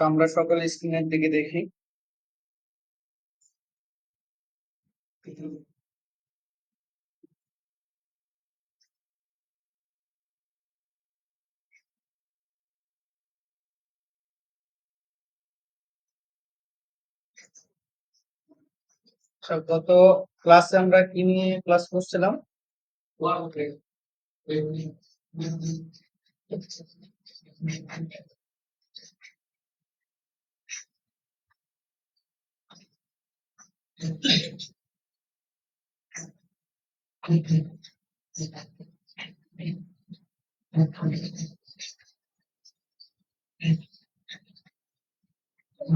আমরা সকলে স্ক্রিনের দিকে দেখি। গত ক্লাসে আমরা কি নিয়ে ক্লাস করছিলাম?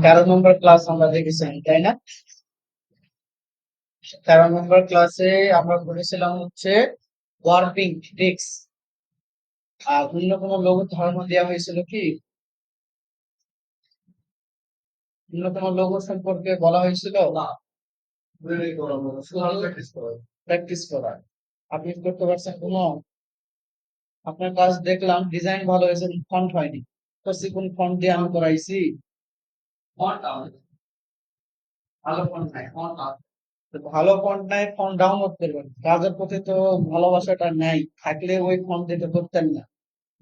তেরো নম্বর ক্লাস আমরা দেখেছিলাম, তাই না? তেরো নম্বর ক্লাসে আমরা বলেছিলাম হচ্ছে ওয়ার্পিং ট্রিক্স আর অন্য কোনো লঘু ধারণা দেওয়া হয়েছিল কি? অন্য কোনো লঘু সম্পর্কে বলা হয়েছিল? প্র্যাকটিস করা আপনি করতে পারছেন? কোনো আপনার কাজ দেখলাম ডিজাইন ভালো হয়েছে ফন্ট হয়নি। তো কোন ফন্ট দিয়ে আমি করাইছি? ভালো ফোন নাই ভালো ফন্ট নাই ফন্ট ডাউনলোড করবেন। কাজের প্রতি তো ভালোবাসাটা নাই থাকলে ওই ফন্ট দিতে করতেন না।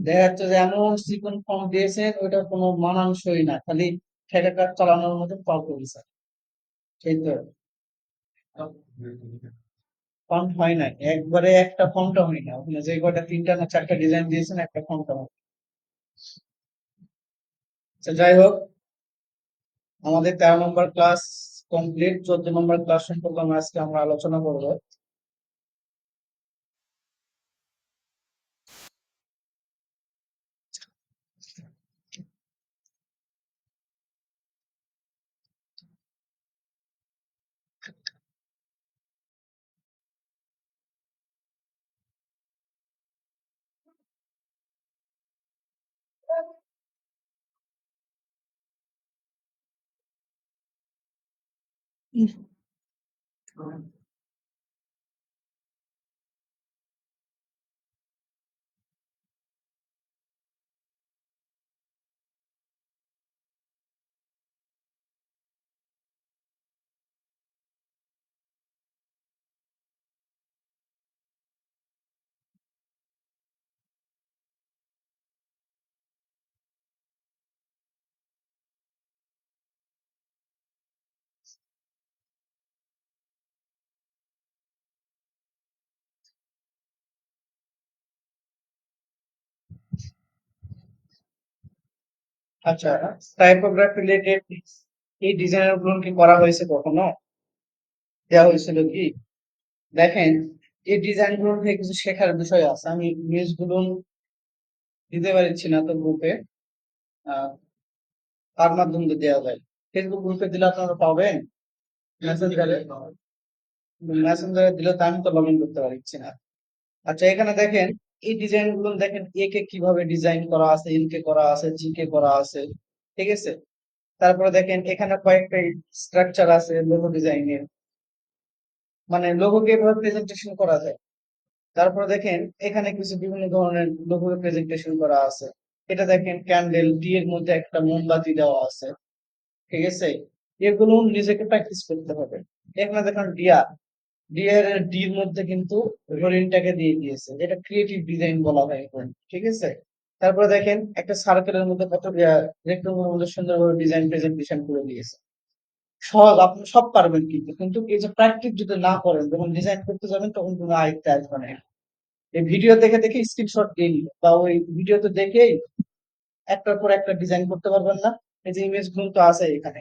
দেখা যাচ্ছে যে এমন সিকুন ফর্ম দিয়েছেন ওইটা কোনো মানানসই না। খালি ঠেকা কাজ চালানোর মতো পাল করেছে। সেই তো। ফন্ট হয় না একবারে একটা ফর্মটা হয় না ওখানে যে কয়টা তিনটা না চারটা ডিজাইন দিয়েছেন একটা ফর্মটা হয় আচ্ছা, যাই হোক। আমাদের তেরো নম্বর ক্লাস কমপ্লিট চোদ্দ নম্বর ক্লাস সম্পর্কে আজকে আমরা আলোচনা করব। Sí. আচ্ছা টাইপোগ্রাফি রিলেটেড এই ডিজাইনারগুলো কি করা হয়েছে কখনো? দেওয়া হয়েছিল কি? দেখেন, এই ডিজাইনগুলো থেকে কিছু শেখার বিষয় আছে। আমি ইমেজগুলো দিতে পারছি না তো গ্রুপে তার মাধ্যমে দেওয়া যায়। ফেসবুক গ্রুপে দিলে আপনারা পাবেন? মেসেঞ্জারে মেসেঞ্জারে দিলে তো আমি তো লগ ইন করতে পারছি না। আচ্ছা এখানে দেখেন এই ডিজাইনগুলো দেখেন এ কে কীভাবে ডিজাইন করা আছে এল কে করা আছে জি কে করা আছে, ঠিক আছে? তারপরে দেখেন, এখানে কয়েকটা স্ট্রাকচার আছে লোগো ডিজাইনের মানে লোগোকে এভাবে প্রেজেন্টেশন করা যায়। তারপরে দেখেন, এখানে কিছু বিভিন্ন ধরনের লোগো প্রেজেন্টেশন করা আছে। এটা দেখেন ক্যান্ডেল ডি এর মধ্যে একটা মোমবাতি দেওয়া আছে, ঠিক আছে? এগুলো নিজেকে প্র্যাকটিস করতে হবে। এখানে দেখেন ডিয়া ডিয়ার ডির মধ্যে কিন্তু হরিণটাকে দিয়ে দিয়েছে এটা ক্রিয়েটিভ ডিজাইন বলা হয় এখন, ঠিক আছে? তারপরে দেখেন, একটা সার্কেলের মধ্যে কত রেক্টেঙ্গুলার মধ্যে সুন্দরভাবে ডিজাইন প্রেজেন্টেশন করে দিয়েছে। সহজ, আপনি সব পারবেন কিন্তু কিন্তু এই যে প্র্যাকটিস যদি না করেন, যখন ডিজাইন করতে যাবেন, তখন কোনো আয়ত্তে আসবে না। এই ভিডিও দেখে দেখে স্ক্রিনশট দিয়ে নিল বা ওই ভিডিওতে দেখেই একটার পর একটা ডিজাইন করতে পারবেন না। এই যে ইমেজগুলো তো আছে এখানে।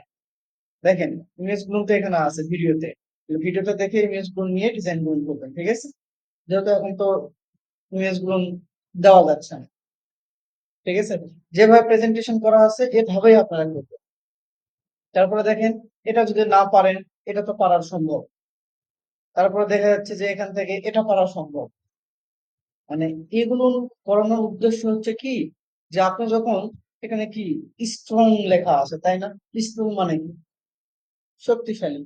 দেখেন ইমেজগুলো তো এখানে আছে ভিডিওতে ভিডিওটা দেখে ইমেজগুলো নিয়ে ডিজাইনগুলো করবেন, ঠিক আছে? যেহেতু এখন তো ইমেজগুলো দেওয়া যাচ্ছে না, ঠিক আছে? যেভাবে প্রেজেন্টেশন করা আছে, এভাবেই আপনারা করবেন। তারপরে দেখেন, এটা যদি না পারেন, এটা তো পারার সম্ভব। তারপরে দেখা যাচ্ছে যে এখান থেকে এটা পারা সম্ভব। মানে এগুলো করানোর উদ্দেশ্য হচ্ছে কি? যে আপনি যখন এখানে কি স্ট্রং লেখা আছে, তাই না? স্ট্রং মানে কি? শক্তিশালী।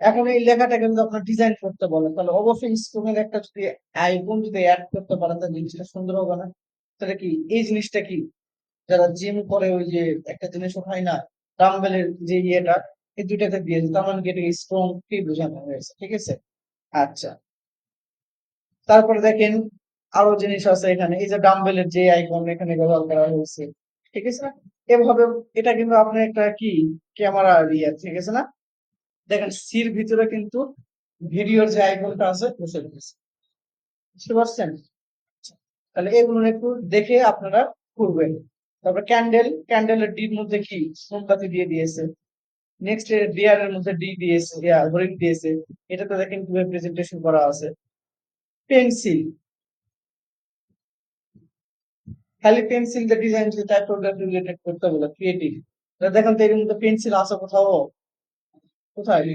এখন এই লেখাটাকে যদি আপনার ডিজাইন করতে বলেন। তাহলে অবশ্যই স্ট্রং এর একটা যদি আইকন যদি অ্যাড করতে পারেন, তাহলে জিনিসটা সুন্দর হবে না। তাহলে কি, এই জিনিসটা কি? যারা জিম করে ওই যে একটা জিনিস হয় না ডাম্বেলের যে ইয়েটা, এই দুইটাতে দিয়েছে তার মানে কি এটা স্ট্রং কি বোঝানো হয়েছে, ঠিক আছে? আচ্ছা। তারপরে দেখেন আরও জিনিস আছে এখানে, এই যে ডাম্বেলের যে আইকন এখানে ব্যবহার করা হয়েছে, ঠিক আছে? না এভাবে, এটা কিন্তু আপনার একটা কি ক্যামেরা ইয়ে ঠিক আছে না? দেখেন, সির ভিতরে কিন্তু ভিডিওর যে আইকনটা আছে বসে গেছে। বুঝতে পারছেন? তাহলে এগুলো একটু দেখে আপনারা করবেন। তারপর ক্যান্ডেল ক্যান্ডেলের ডির মধ্যে কি? মোমবাতি দিয়ে দিয়েছে। নেক্সট ডিয়ার এর মধ্যে ডি দিয়েছে হরিণ দিয়েছে। এটাতে দেখেন কীভাবে প্রেজেন্টেশন করা আছে। পেন্সিল খালি পেন্সিল দিয়ে ডিজাইন টাইপোগ্রাফি রিলেটেড করতে বলে ক্রিয়েটিভ দেখেন তো এর মধ্যে পেন্সিল আছে কোথাও। কোথায়?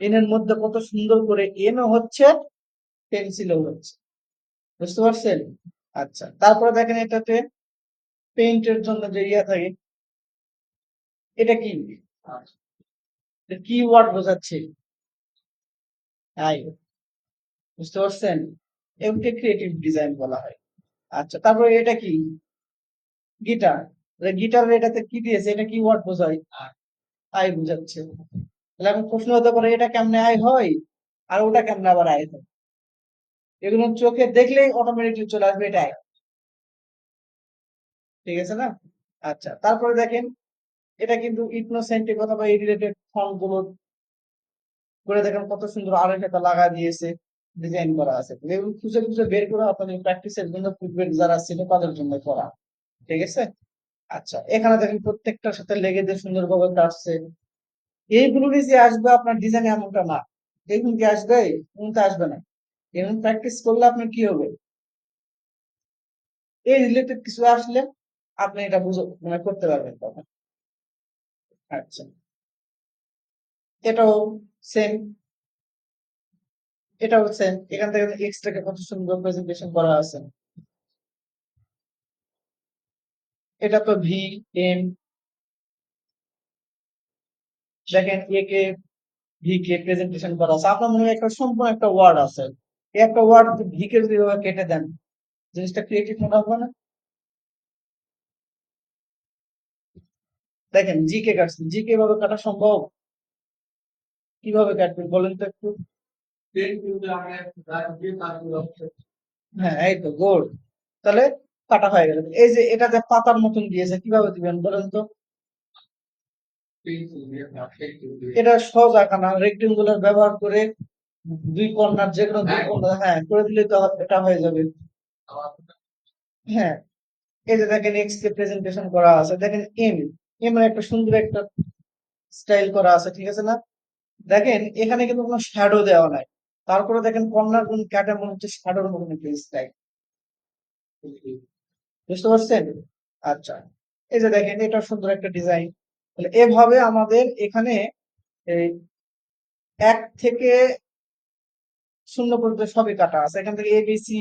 এনের মধ্যে কত সুন্দর করে এনও হচ্ছে পেন্সিলও হচ্ছে। বুঝতে পারছেন? আচ্ছা তারপরে দেখেন এটাতে পেইন্টের জন্য যে ইয়া থাকে, এটা কি? কি ওয়ার্ড বোঝাচ্ছে? আই বুঝতে পারছেন? এগুলোকে ক্রিয়েটিভ ডিজাইন বলা হয়। আচ্ছা তারপরে এটা কি? গিটার গিটার এটাতে কি দিয়েছে? এটা কি ওয়ার্ড বোঝায়? আই বোঝাচ্ছে। তাহলে এখন প্রশ্ন হতে পারে, এটা কেমনে আয় হয়? আর ওটা কেমনে আবার আয় হয়? এগুলো চোখে দেখলেই অটোমেটিকলি চলে আসবে, এটা আয়। ঠিক আছে না? আচ্ছা তারপরে দেখেন, এটা কিন্তু ইথনোসেন্ট্রিক অথবা এই রিলেটেড ফর্মগুলো করে দেখেন কত সুন্দর আরও একটা লাগা দিয়েছে ডিজাইন করা আছে। খুঁজে খুঁজে বের করে আপনাদের প্র্যাকটিসের জন্য ফুটবেল যারা ছিল তাদের জন্য করা। ঠিক আছে? আচ্ছা এখানে দেখেন প্রত্যেকটার সাথে লেগে দিয়ে সুন্দরভাবে কাটছে। এইগুলো যে আসবে আপনার ডিজাইন এমনটা না। এগুলো কি আসবে এমনটা আসবে না। এমন প্র্যাকটিস করলে আপনার কি হবে? এই রিলেটেড কিছু আসলে আপনি এটা বুঝো মানে করতে পারবেন তখন। আচ্ছা। এটাও সেম এটাও সেম এখান থেকে এক্সট্রাকে কত সুন্দর প্রেজেন্টেশন করা আছে। এটা তো ভি এম। দেখেন এ কে ভি কে প্রেজেন্টেশন করা আছে। আপনার মনে হয় একটা সম্পূর্ণ একটা ওয়ার্ড আছে। এই একটা ওয়ার্ড ভি কে যদি কেটে দেন জিনিসটা ক্রিয়েটিভ মনে হবে না? দেখেন জি কে কাটছেন জি কে এভাবে কাটা সম্ভব? কীভাবে কাটবেন বলেন তো একটু। হ্যাঁ এই তো গোল তাহলে কাটা হয়ে গেল। এই যে এটা যে পাতার মতন দিয়েছে কীভাবে দিবেন বলেন তো? এটা সহজ আঁকা না রেক্টেঙ্গুলার ব্যবহার করে দুই কর্নার যে কোনো দুই কর্নার হ্যাঁ করে দিলে তো এটা হয়ে যাবে। হ্যাঁ এই যে দেখেন এক্স কে প্রেজেন্টেশন করা আছে। দেখেন এম এম এর একটা সুন্দর একটা স্টাইল করা আছে ঠিক আছে না? দেখেন এখানে কিন্তু কোনো শ্যাডো দেওয়া নাই। তারপরে দেখেন কর্নার কোন ক্যাটে মনে হচ্ছে শ্যাডোর মতন একটা স্টাইল বুঝতে পারছেন? আচ্ছা এই যে দেখেন, এটা সুন্দর একটা ডিজাইন তাহলে এভাবে আমাদের এখানে এই এক থেকে শূন্য পর্যন্ত সবই কাটা আছে। এখান থেকে এবিসি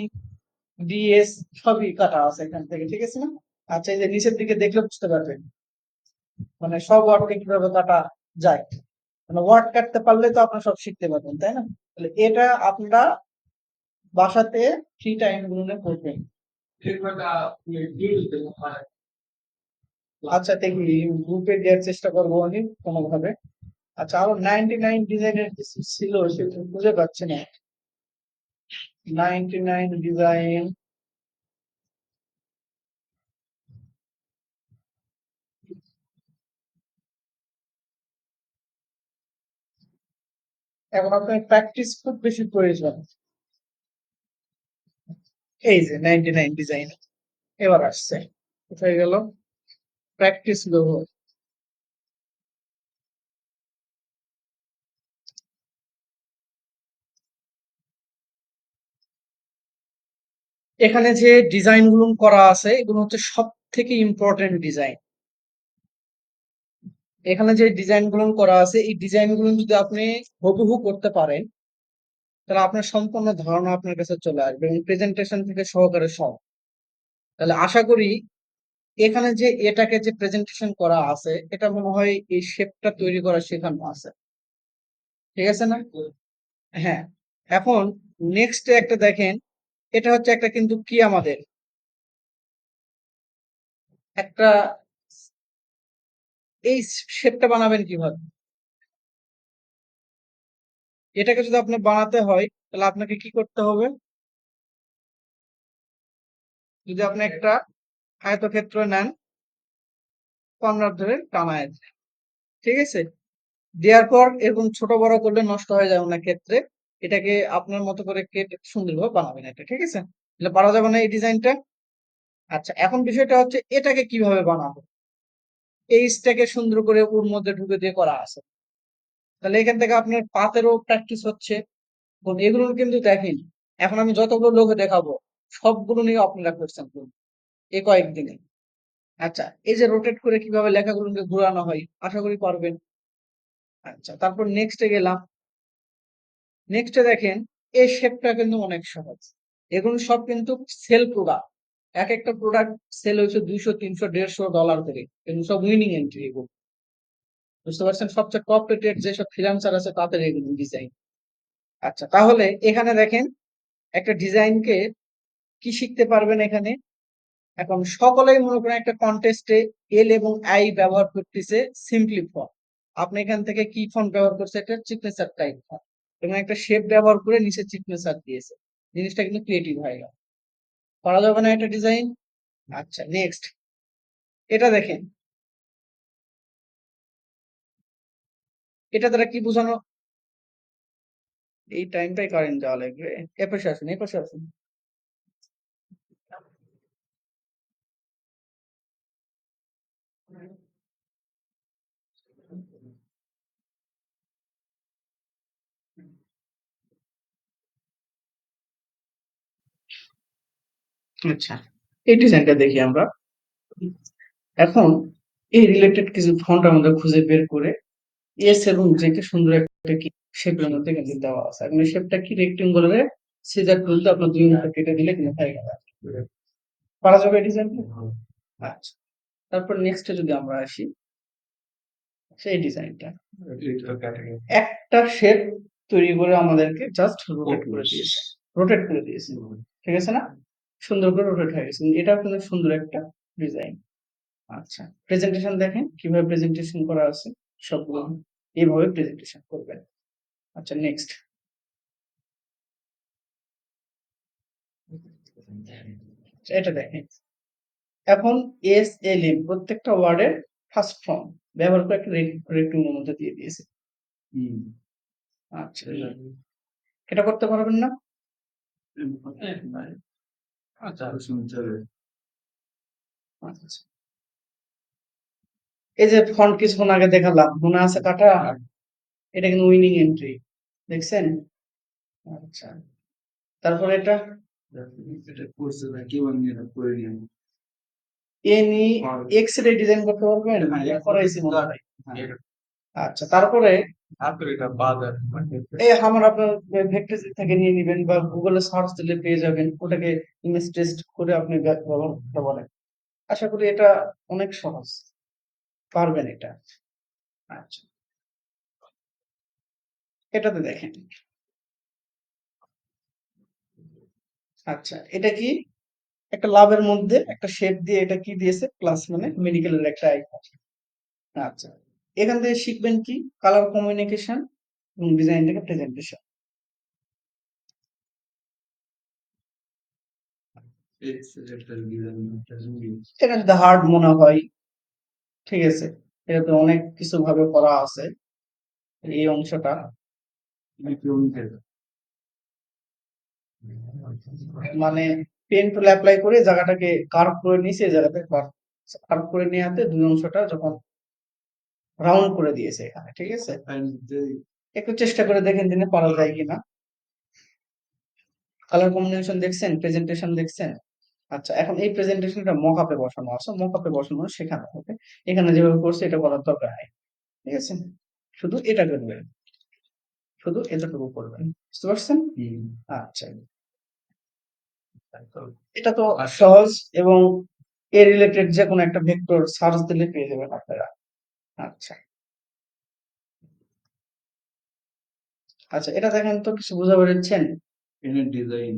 ডিএস সবই কাটা আছে এখান থেকে, ঠিক আছে না? আচ্ছা এই যে নিচের দিকে দেখলে বুঝতে পারবেন। মানে সব ওয়ার্ডকে কীভাবে কাটা যায়। মানে ওয়ার্ড কাটতে পারলে তো আপনারা সব শিখতে পারবেন, তাই না? তাহলে এটা আপনারা বাসাতে ফ্রি টাইমগুলো করবেন। আচ্ছা দেখি গ্রুপে দেওয়ার চেষ্টা করব আমি কোনোভাবে। আচ্ছা আরও নাইনটি নাইন ডিজাইনের ছিল সেটা খুঁজে পাচ্ছি না। নাইনটি নাইন ডিজাইন এখন আপনার প্র্যাকটিস খুব বেশি প্রয়োজন। এই যে নাইনটি নাইন ডিজাইন এবার আসছে। কোথায় গেল? প্র্যাকটিস লোগো এখানে যে ডিজাইনগুলো করা আছে, এগুলো হচ্ছে সব থেকে ইম্পর্টেন্ট ডিজাইন এখানে যে ডিজাইনগুলো করা আছে, এই ডিজাইনগুলো যদি আপনি হুবহু করতে পারেন তাহলে আপনার সম্পূর্ণ ধারণা আপনার কাছে চলে আসবে এবং প্রেজেন্টেশন থেকে সহকারে সব। তাহলে আশা করি এখানে যে এটাকে যে প্রেজেন্টেশন করা আছে, এটা মনে হয় এই শেপটা তৈরি করা শেখানো আছে। ঠিক আছে না? হ্যাঁ। এখন নেক্সট একটা দেখেন, এটা হচ্ছে একটা কিন্তু কি আমাদের? একটা এই শেপটা বানাবেন কীভাবে? এটাকে যদি আপনি বানাতে হয়, তাহলে আপনাকে কি করতে হবে? যদি আপনি একটা আয়তক্ষেত্র নেন কর্নার ধরে টানায়। ঠিক আছে? দেওয়ার পর এরকম ছোট বড় করলে নষ্ট হয়ে যাবে না ক্ষেত্রে। এটাকে আপনার মতো করে কেটে সুন্দরভাবে বানাবেন এটা, ঠিক আছে? তাহলে পারা যাবে না এই ডিজাইনটা? আচ্ছা এখন বিষয়টা হচ্ছে এটাকে কীভাবে বানাবো? এই স্ট্যাকে সুন্দর করে ওর মধ্যে ঢুকে দিয়ে করা আছে। তাহলে এখান থেকে আপনার পাতেরও প্র্যাকটিস হচ্ছে। এগুলো কিন্তু দেখেন, এখন আমি যতগুলো লোক দেখাবো, সবগুলো নিয়ে আপনারা করছেন এই কয়েকদিনে। আচ্ছা এই যে রোটেট করে কীভাবে লেখাগুলোকে ঘোরানো হয়, আশা করি পারবেন। আচ্ছা তারপর নেক্সটে গেলাম। নেক্সটে দেখেন, এই শেপটা কিন্তু অনেক সহজ। এগুলো সব কিন্তু সেল প্রোডাক্ট এক একটা প্রোডাক্ট সেল হয়েছে দুইশো, তিনশো, দেড়শো ডলার করে। কিন্তু সব উইনিং এন্ট্রি এগুলো। বুঝতে পারছেন? সবচেয়ে টপ রেটেড যেসব ফ্রিল্যান্সার আছে, তাদের এগুলো ডিজাইন আচ্ছা তাহলে এখানে দেখেন, একটা ডিজাইনকে কি শিখতে পারবেন এখানে? এখন সকলেই মনে করেন একটা কন্টেস্টে এল এবং আই ব্যবহার করতেছে সিম্পলি ফর্ম আপনি এখান থেকে কি ফন্ট ব্যবহার করছে একটা চিকনেচার টাইপ ফন্ট এবং একটা শেপ ব্যবহার করে নিচে চিকনেচার দিয়েছে। জিনিসটা কিন্তু ক্রিয়েটিভ হয়ে গেল। করা যাবে না এটা ডিজাইন আচ্ছা নেক্সট এটা দেখেন। এটা দ্বারা কি বোঝানো? এই টাইমটাই কারেন্ট যাওয়া লাগবে। এপাশে আসুন এপাশে আসুন। আচ্ছা। এই ডিজাইনটা দেখি আমরা। এখন এই রিলেটেড কিছু ফন্ট আমাদের খুঁজে বের করে এস এবং জেকে সুন্দর একটা কি শেপের মধ্যে কিন্তু দেওয়া আছে। এখন এই শেপটা কি রেক্টেঙ্গুলারে সিজার টুলতে আপনার দুই মিনিট কেটে দিলে কিন্তু হয়ে গেল। পারা যাবে ডিজাইন আচ্ছা। তারপর নেক্সটে যদি আমরা আসি সেই ডিজাইনটা একটা শেপ তৈরি করে আমাদেরকে জাস্ট রোটেট করে দিয়েছে। রোটেট করে দিয়েছে। ঠিক আছে না? সুন্দর করে রোটেট হয়ে গেছে। এটা কিন্তু সুন্দর একটা ডিজাইন আচ্ছা। প্রেজেন্টেশন দেখেন কীভাবে প্রেজেন্টেশন করা আছে। সবগুলো এইভাবে প্রেজেন্টেশন করবেন। আচ্ছা নেক্সট এটা দেখেন। এখন এস এল এম প্রত্যেকটা ওয়ার্ডের ফার্স্ট ফর্ম ব্যবহার করে একটা রেক্টেঙ্গের মধ্যে দিয়ে দিয়েছে। আচ্ছা এটা করতে পারবেন না? আচ্ছা আচ্ছা। এই যে ফন্ট কিছুক্ষণ আগে দেখালাম মনে আছে কাটা? এটা কিন্তু উইনিং এন্ট্রি দেখছেন? আচ্ছা তারপর এটা? এনি এক্স রে ডিজাইন করতে পারবেন? হ্যাঁ, করাইছি মনে হয়। আচ্ছা তারপরে? এই আমার আপনার ভেক্টর থেকে নিয়ে নেবেন বা গুগলে সার্চ দিলে পেয়ে যাবেন ওটাকে ইমেজ টেস্ট করে আপনি ব্যাক ব্যবহার করতে পারেন আশা করি এটা অনেক সহজ। পারবেন এটা। আচ্ছা। এটাতে দেখেন। আচ্ছা এটা কি? একটা লাভের মধ্যে একটা শেপ দিয়ে এটা কি দিয়েছে? প্লাস মানে মেডিকেলের একটা আইকন আচ্ছা এখান থেকে শিখবেন কি? কালার কমিউনিকেশন এবং ডিজাইন থেকে প্রেজেন্টেশন। এটা যদি হার্ড মনে হয়। ঠিক আছে এটাতে অনেক কিছু ভাবে করা আছে এই অংশটা। মানে পেন টুল অ্যাপ্লাই করে জায়গাটাকে কার্ভ করে নিয়েছে এই জায়গাতে কার্ভ করে নিয়ে হাতে দুই অংশটা যখন রাউন্ড করে দিয়েছে এখানে ঠিক আছে? একটু চেষ্টা করে দেখেন দিনে পারা যায় কিনা। কালার কম্বিনেশন দেখছেন প্রেজেন্টেশন দেখছেন? আচ্ছা এখন এই প্রেজেন্টেশনটা মকআপে বসানো আছে। মকআপে বসানো শেখানো হবে। এখানে যেভাবে করছে এটা করার দরকার নাই। ঠিক আছে? শুধু এটা করবেন। শুধু এতটুকু করবেন। বুঝতে পারছেন? আচ্ছা। এটা তো সহজ এবং এ রিলেটেড যে কোনো একটা ভেক্টর সার্চ দিলে পেয়ে যাবেন আপনারা। আচ্ছা। আচ্ছা এটা দেখেন তো কিছু বুঝতে পেরেছেন ডিজাইন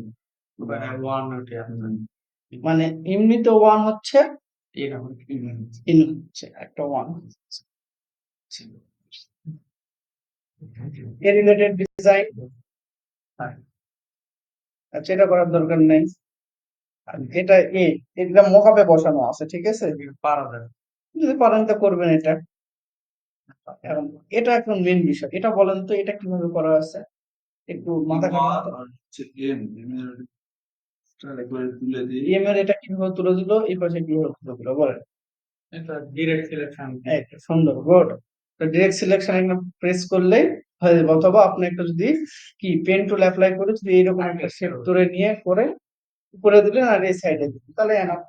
ওয়ান মানে এমনিতে ওয়ান হচ্ছে ইন হচ্ছে একটা ওয়ান এ রিলেটেড ডিজাইন আচ্ছা এটা করার দরকার নেই। এটা এ এটা মোকাবে বসানো আছে ঠিক আছে? পারা যাবে যদি পারেন তো করবেন এটা। এখন এটা এখন মেন বিষয়। এটা বলেন তো এটা কীভাবে করা আছে? একটু মাথা এটা কীভাবে তুলে দিল এই পাশে কীভাবে তুলে দিল বলেন এটা ডিরেক্ট সিলেকশন এই সুন্দর গুড তো ডিরেক্ট সিলেকশন এখানে প্রেস করলেই হয়ে যাবে। অথবা আপনি একটা যদি কি পেন টুল অ্যাপ্লাই করে যদি এইরকম একটা শেপ করে। নিয়ে করে উপরে দিলেন আর এই সাইডে দিলেন তাহলে এনাফ।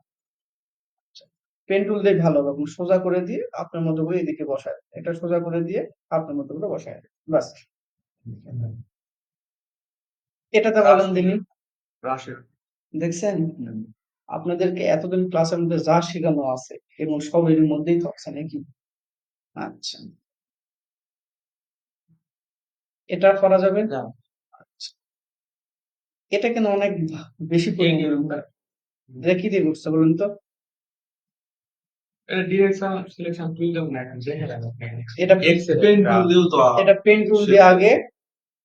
পেন টুল দিয়ে ভালো হবে সোজা করে দিয়ে আপনার মতো করে এদিকে বসায় এটা সোজা করে দিয়ে আপনার মতো করে বসায়। বাস এটাতে বলেন দিনই রাশের দেখছেন? আপনাদেরকে এতদিন ক্লাসের মধ্যে যা শেখানো আছে এবং সব এর মধ্যেই থাকছে নাকি? আচ্ছা। এটা করা যাবে? যা। আচ্ছা। এটা কেন অনেক বেশি কি দিয়ে করছে বলুন তো? এটা না দেখে পেন টুল দিয়ে আগে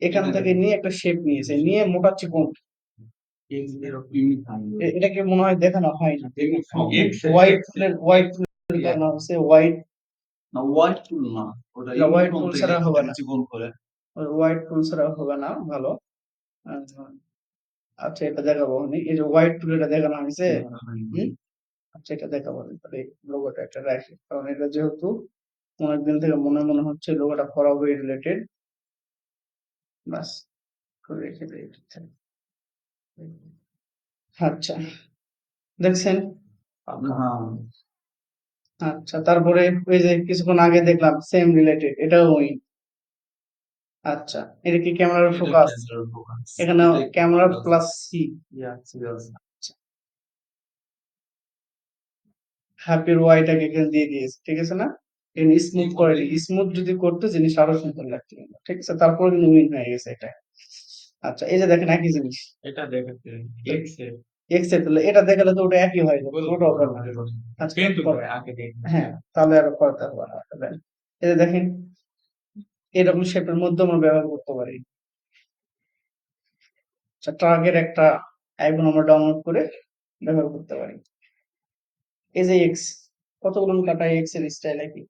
এখান থেকে নিয়ে একটা শেপ নিয়েছে। নিয়ে মোটা চিকন। এটাকে মনে হয় দেখানো হয় না। হোয়াইট ফুলের হোয়াইট দেখানো হচ্ছে হোয়াইট না হোয়াইট টুল না। ওটা white ইউনিফর্ম ছাড়া হবে না। জীবন করে। হোয়াইট টুল ছাড়া হবে না ভালো। আচ্ছা, আচ্ছা এটা দেখাবো এই যে হোয়াইট টুল এটা দেখানো হয়েছে? আচ্ছা এটা দেখাবো তাহলে। লোগোটা একটা রাখি। কারণ এটা যেহেতু অনেকদিন থেকে মনে মনে হচ্ছে লোগোটা করাবো রিলেটেড বাস করে রেখে এটা। আচ্ছা দেখছেন? হ্যাঁ। আচ্ছা তারপরে ওই যে কিছুক্ষণ আগে দেখলাম সেম রিলেটেড এটাও আচ্ছা এটা কি ক্যামেরার ফোকাস এখানে ক্যামেরা প্লাস সি হ্যাপির ওয়াইটাকে এখানে দিয়ে দিয়েছে ঠিক আছে না? স্মুথ করে স্মুথ যদি করতে জিনিস আরও সুন্দর লাগতো ঠিক আছে তারপরে কিন্তু উইন হয়ে গেছে এটা। আচ্ছা এই যে দেখেন একই জিনিস। এটা দেখাতে এক্স এক্সের তাহলে এটা দেখালে তো ওটা একই হয় ওটা। আচ্ছা দেখ। হ্যাঁ তাহলে আর করতে হবে না এই যে দেখেন এরকম শেপের মধ্যে আমরা ব্যবহার করতে পারি। আচ্ছা ট্রাগের একটা আইকন আমরা ডাউনলোড করে ব্যবহার করতে পারি। এই যে এক্স কতগুলো কাটা এক্সের স্টাইল একই?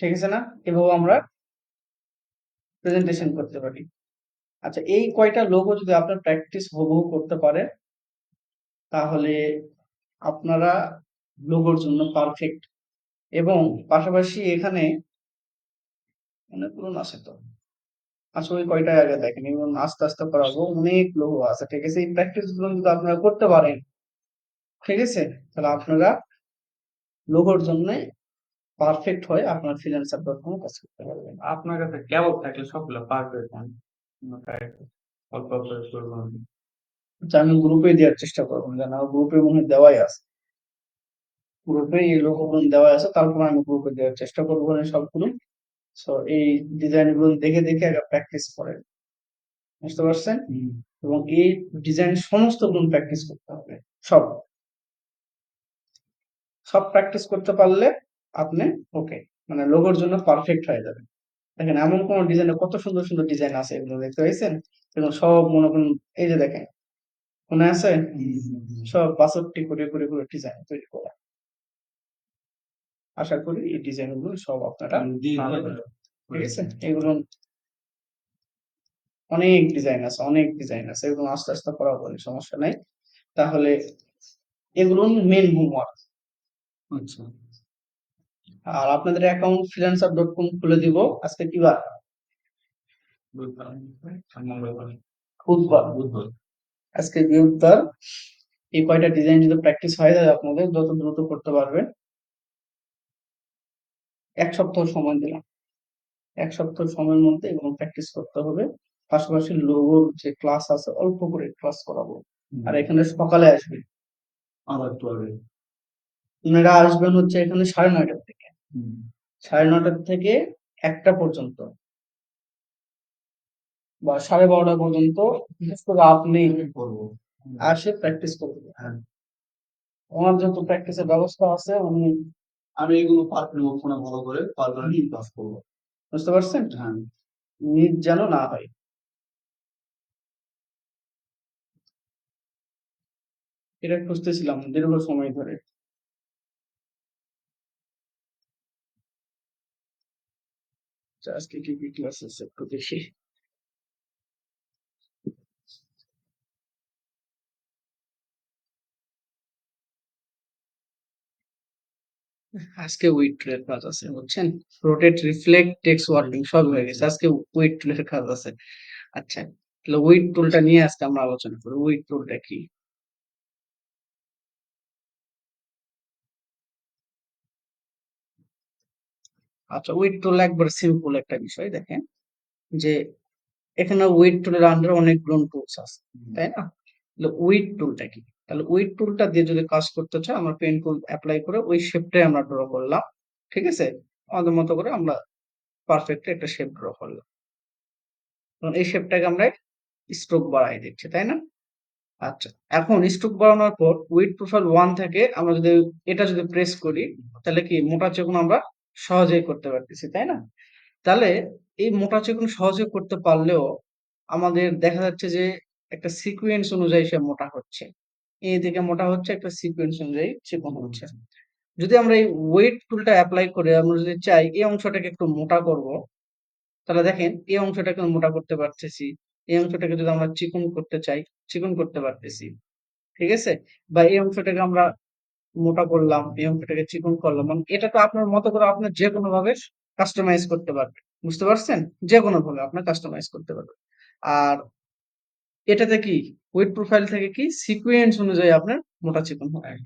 ঠিক আছে না? এভাবে আমরা প্রেজেন্টেশন করতে পারি। আচ্ছা এই কয়টা লোগো যদি আপনার প্র্যাকটিস হুবহু করতে পারে তাহলে আপনারা লোগোর জন্য পারফেক্ট এবং পাশাপাশি এখানে অনেকগুলো আছে তো। আসলে ওই কয়টা আগে দেখেন। এবং আস্তে আস্তে করাবো অনেক লোগো আছে। ঠিক আছে, এই প্র্যাকটিসগুলো যদি আপনারা করতে পারেন, ঠিক আছে, তাহলে আপনারা লোগোর জন্য পারফেক্ট হয়ে আপনার ফ্রিল্যান্সার ডট কম কাজ করতে পারবেন। আপনার কাছে কেবল থাকলে সবগুলো পারফেক্ট দেন অল্প অল্প করে করব আমি। আচ্ছা গ্রুপে দেওয়ার চেষ্টা করব। যেন গ্রুপে মনে দেওয়াই আছে। গ্রুপে এই লোকগুলো দেওয়া আছে তারপর আমি গ্রুপে দেওয়ার চেষ্টা করব না সবগুলো। সো এই ডিজাইনগুলো দেখে দেখে আগে প্র্যাকটিস করেন। বুঝতে পারছেন? এবং এই ডিজাইন সমস্ত গুণ প্র্যাকটিস করতে হবে। সব। সব প্র্যাকটিস করতে পারলে আপনি ওকে মানে লোগোর জন্য পারফেক্ট হয়ে যাবে। দেখেন এমন কোন ডিজাইনে কত সুন্দর সুন্দর ডিজাইন আছে এগুলো দেখতে পাইছেন? এবং সব মনে করুন এই যে দেখেন মনে আছে? সব বাষট্টি করে করে করে ডিজাইন তৈরি করা। আশা করি এই ডিজাইনগুলো সব আপনারা ঠিক আছে? এগুলো অনেক ডিজাইন আছে অনেক ডিজাইন আছে। এগুলো আস্তে আস্তে করা বলে সমস্যা নাই। তাহলে এগুলো মেন হোমওয়ার্ক আচ্ছা। আর আপনাদের অ্যাকাউন্ট ফ্রিল্যান্সার ডট কম খুলে দিব। আজকে কি বার? বুধবার। বুধবার। আজকে বৃহস্পতিবার এই কয়টা ডিজাইন যদি প্র্যাকটিস হয়ে যায় আপনাদের যত দ্রুত করতে পারবেন। এক সপ্তাহ সময় দিলাম। এক সপ্তাহ সময়ের মধ্যে এগুলো প্র্যাকটিস করতে হবে। পাশাপাশি লোগোর যে ক্লাস আছে অল্প করে ক্লাস করাবো। আর এখানে সকালে আসবে। আবার আগে আপনারা আসবেন হচ্ছে এখানে সাড়ে নয়টার থেকে। সাড়ে নয়টার থেকে একটা পর্যন্ত। বা সাড়ে বারোটা পর্যন্ত আপনি করব। আসে প্র্যাকটিস করবেন হ্যাঁ। ওনার যত প্র্যাকটিসের ব্যবস্থা আছে উনি আমি এগুলো পার করব ফোনে ভালো করে পার করে নিয়ে ক্লাস করব। বুঝতে পারছেন? হ্যাঁ। নিজ যেন না হয়। এটা খুঁজতেছিলাম দীর্ঘ সময় ধরে। আজকে কি কি আছে একটু দেখি আজকে উইট টুলের কাজ আছে, বুঝছেন? রোটেট রিফ্লেক্ট টেক্স ওয়ার্কিং সব হয়ে গেছে। আজকে উইট টুলের কাজ আছে। আচ্ছা তাহলে উইট টুলটা নিয়ে আজকে আমরা আলোচনা করব। উইট টুলটা কি? আচ্ছা উইট টুল একবার সিম্পল একটা বিষয় দেখেন যে এখানে উইট টুলের আন্ডার অনেকগুলো টুলস আছে তাই না? উইট টুলটা কি? তাহলে উইট টুলটা দিয়ে যদি কাজ করতে চাই আমরা পেন টুল অ্যাপ্লাই করে ওই শেপটাই আমরা ড্র করলাম ঠিক আছে? আমাদের মতো করে আমরা পারফেক্ট একটা শেপ ড্র করলাম। এখন এই শেপটাকে আমরা স্ট্রোক বাড়াই দিচ্ছি তাই না? আচ্ছা এখন স্ট্রোক বাড়ানোর পর উইট প্রোফাইল ওয়ান থেকে আমরা যদি এটা যদি প্রেস করি তাহলে কি মোটা চিকন আমরা সহজেই করতে পারতেছি তাই না? তাহলে এই মোটা চিকন সহজে করতে পারলেও আমাদের দেখা যাচ্ছে যে একটা সিকোয়েন্স অনুযায়ী সে মোটা হচ্ছে। এই দিকে মোটা হচ্ছে একটা সিকোয়েন্স অনুযায়ী চিকন হচ্ছে। যদি আমরা এই ওয়েট টুলটা অ্যাপ্লাই করে আমরা যদি চাই এই অংশটাকে একটু মোটা করব তাহলে দেখেন এই অংশটাকে মোটা করতে পারতেছি এই অংশটাকে যদি আমরা চিকন করতে চাই চিকন করতে পারতেছি ঠিক আছে? বা এই অংশটাকে আমরা মোটা করলাম এই অংশটাকে চিকন করলাম মানে এটা তো আপনার মতো করে আপনার যে কোনো ভাবে কাস্টমাইজ করতে পারবেন বুঝতে পারছেন? যে কোনো ভাবে আপনার কাস্টমাইজ করতে পারবেন। আর এটাতে কি? ওয়েট প্রোফাইল থেকে কি? সিকোয়েন্স অনুযায়ী আপনার মোটা চিকন হয়।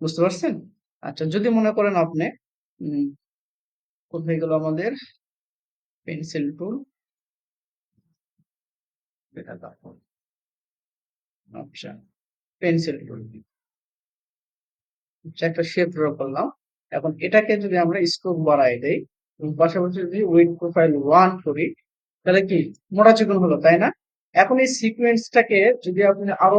বুঝতে পারছেন? আচ্ছা যদি মনে করেন আপনি উম, কোথায় গেল আমাদের পেন্সিল টুল আচ্ছা পেন্সিল টুল একটা শেপ ড্র করলাম। এখন এটাকে যদি আমরা স্কোপ বাড়াই দেই, এবং পাশাপাশি যদি উইড প্রোফাইল ওয়ান করি, তাহলে কি? মোটা চিকন হলো, তাই না? এখন এই সিকুয়েন্সটাকে যদি আপনি আরও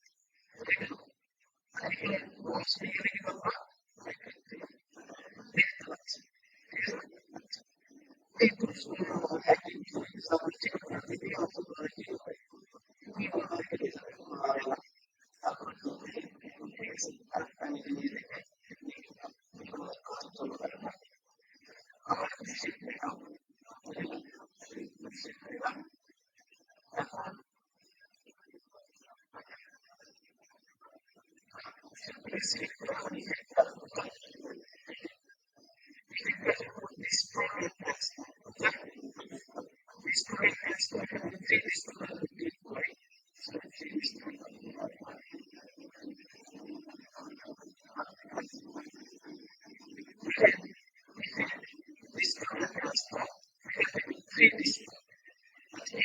Free list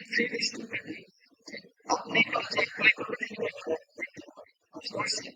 free list में भी अपनी कॉलेज कोई कोई नहीं है सोर्स है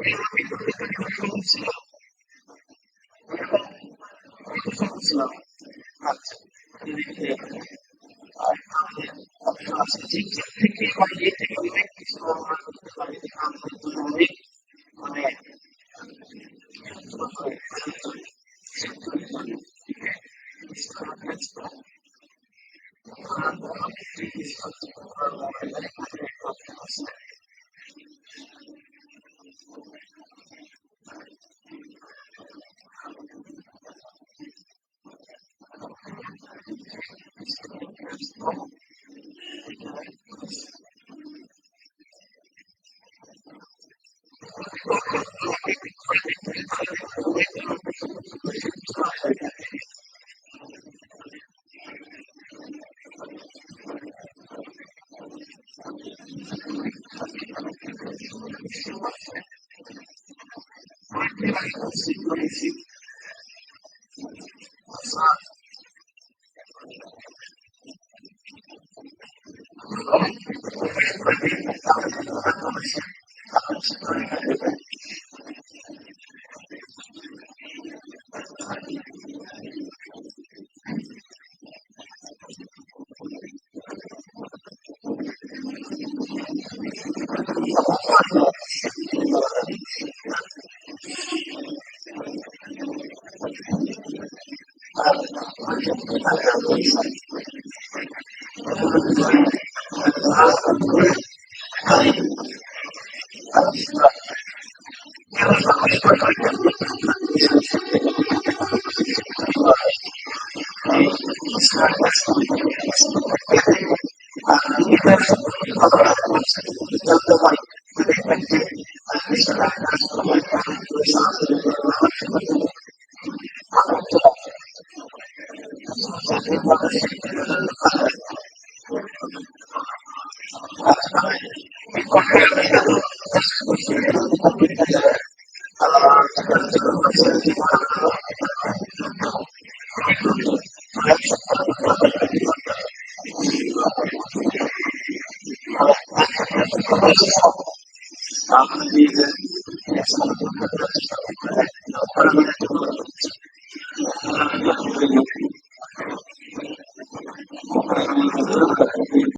我们这个东西了，这个东西了，啊，你看，啊，这个东西。Thank you. 他们说：“我是不是说你？”